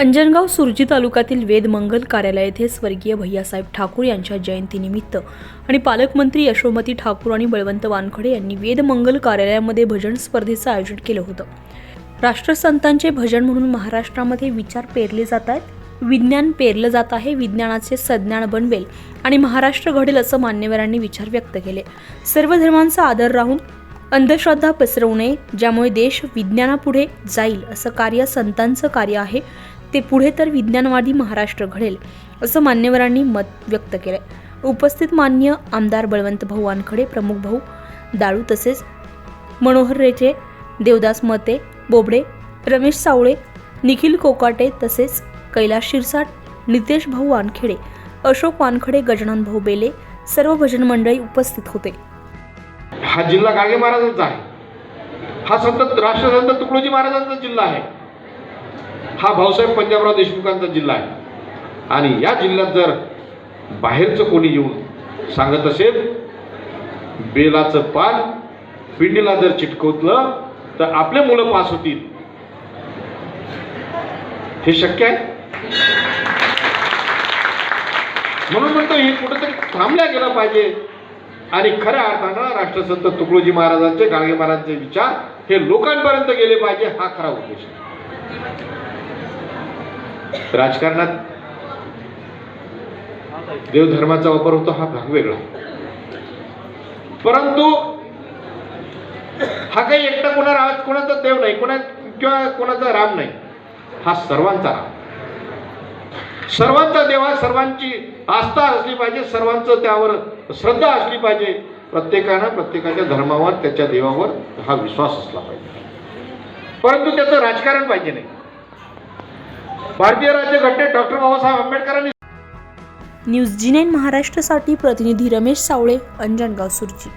अंजनगाव सुरजी तालुक्यातील वेदमंगल कार्यालय येथे स्वर्गीय भैयासाहेब ठाकूर यांच्या जयंतीनिमित्त आणि पालकमंत्री यशोमती ठाकूर आणि बळवंत वानखडे यांनी वेदमंगल कार्यालयामध्ये भजन स्पर्धेचं आयोजन केलं होतं. राष्ट्रसंतांचे भजन म्हणून महाराष्ट्रामध्ये विचार पेरले जात आहेत. विज्ञान पेरलं जात आहे. विज्ञानाचे सज्ञान बनवेल आणि महाराष्ट्र घडेल असं मान्यवरांनी विचार व्यक्त केले. सर्व धर्मांचा आदर राहून अंधश्रद्धा पसरवू नये ज्यामुळे देश विज्ञानापुढे जाईल असं कार्य संतांचं कार्य आहे. ते पुढे तर विज्ञानवादी महाराष्ट्र घडेल असं मान्यवरांनी मत व्यक्त केलंय. उपस्थित मान्य आमदार बळवंत भाऊ वानखडे प्रमुख भाऊ दाळू तसेच मनोहर रेचे देवदास मते बोबडे रमेश सावळे निखिल कोकाटे तसेच कैलास शिरसाट नितेश भाऊ वानखेडे अशोक वानखडे गजानन भाऊ बेले सर्व भजन मंडळी उपस्थित होते. हा जिल्हा गाडगे महाराजांचा आहे. हा संत राष्ट्रसंत तुकडोजी महाराजांचा जिल्हा आहे. हा भाऊसाहेब पंजाबराव देशमुखांचा जिल्हा आहे. आणि या जिल्ह्यात जर बाहेरचं कोणी येऊन सांगत असेल बेलाचं पान पिंडीला जर चिटकवलं तर आपले मुलं पास होतील. हे शक्य आहे? म्हणून म्हणतो हे कुठंतरी थांबल्या गेलं पाहिजे. आणि खऱ्या अर्थानं राष्ट्रसंत तुकडोजी महाराजांचे गाडगे महाराजांचे विचार हे लोकांपर्यंत गेले पाहिजे हा खरा उद्देश आहे. राजकारणात देवधर्माचा वापर होतो हा भाग वेगळा. परंतु हा काही एकटा कोणा रा कोणाचा देव नाही कोणा किंवा कोणाचा राम नाही हा सर्वांचा राम. सर्वांचा देव हा सर्वांची आस्था असली पाहिजे सर्वांचं त्यावर श्रद्धा असली पाहिजे प्रत्येकानं प्रत्येकाच्या धर्मावर त्याच्या देवावर हा विश्वास असला पाहिजे. परंतु त्याचं राजकारण पाहिजे नाही. भारतीय राज्यघटनेत डॉक्टर बाबासाहेब आंबेडकरांनी न्यूज जी नाईन महाराष्ट्रासाठी प्रतिनिधी रमेश सावळे अंजनगाव सुरजी.